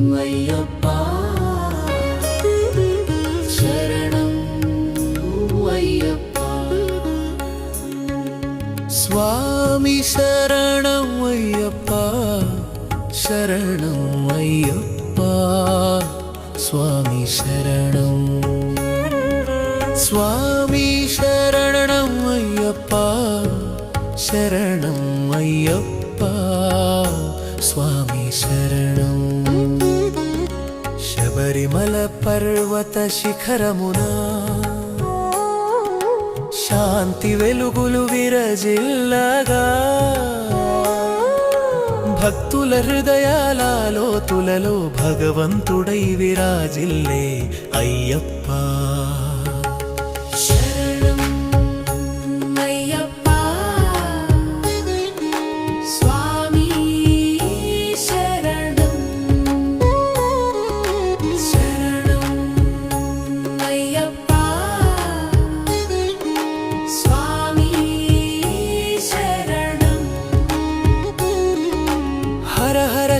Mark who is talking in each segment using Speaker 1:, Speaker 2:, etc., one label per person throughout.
Speaker 1: ஐயப்பா சரணம் ஐயப்பா சுவாமி சரணம் ஐயப்பா சரணம் ஐயப்பா. சுவாமி சரணம். சுவாமி சரணம் ஐயப்பா சரணம் ஐயப்பா. சுவாமி சரணம் శబరిమల పర్వత శిఖరమునా శాంతి వెలుగులు విరజిల్లగా భక్తుల హృదయాలలో తులలో భగవంతుడై విరాజిల్లే అయ్యప్ప.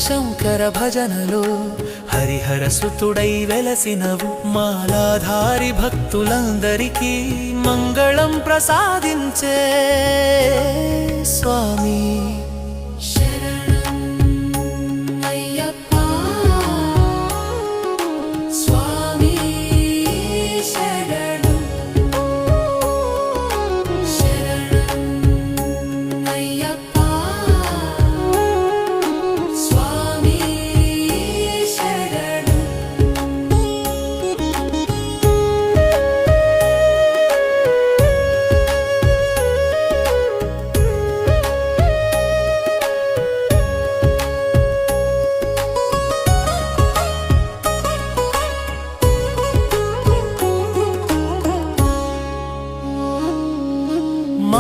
Speaker 1: శంకర భజనలో హరిహర సుతుడై వెలసినవు మాలాధారి భక్తులందరికీ మంగళం ప్రసాదించే స్వామి.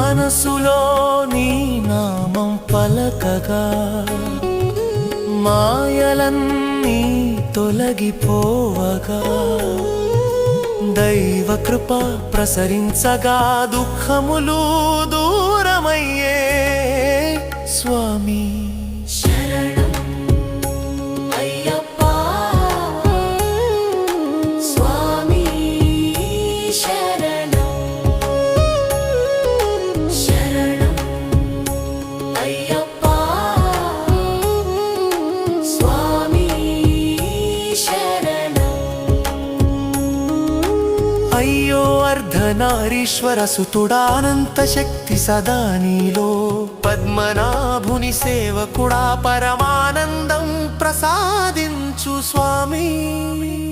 Speaker 1: మనసులో నీ నామం పలకగా మాయలన్నీ తొలగిపోవగా దైవ కృప ప్రసరించగా దుఃఖములు దూరమయ్యే స్వామి. అయ్యో సుతుడానంత శక్తి సదా నీలో. పద్మనాభుని సేవకుడా పరమానందం ప్రసాదించు స్వామీ.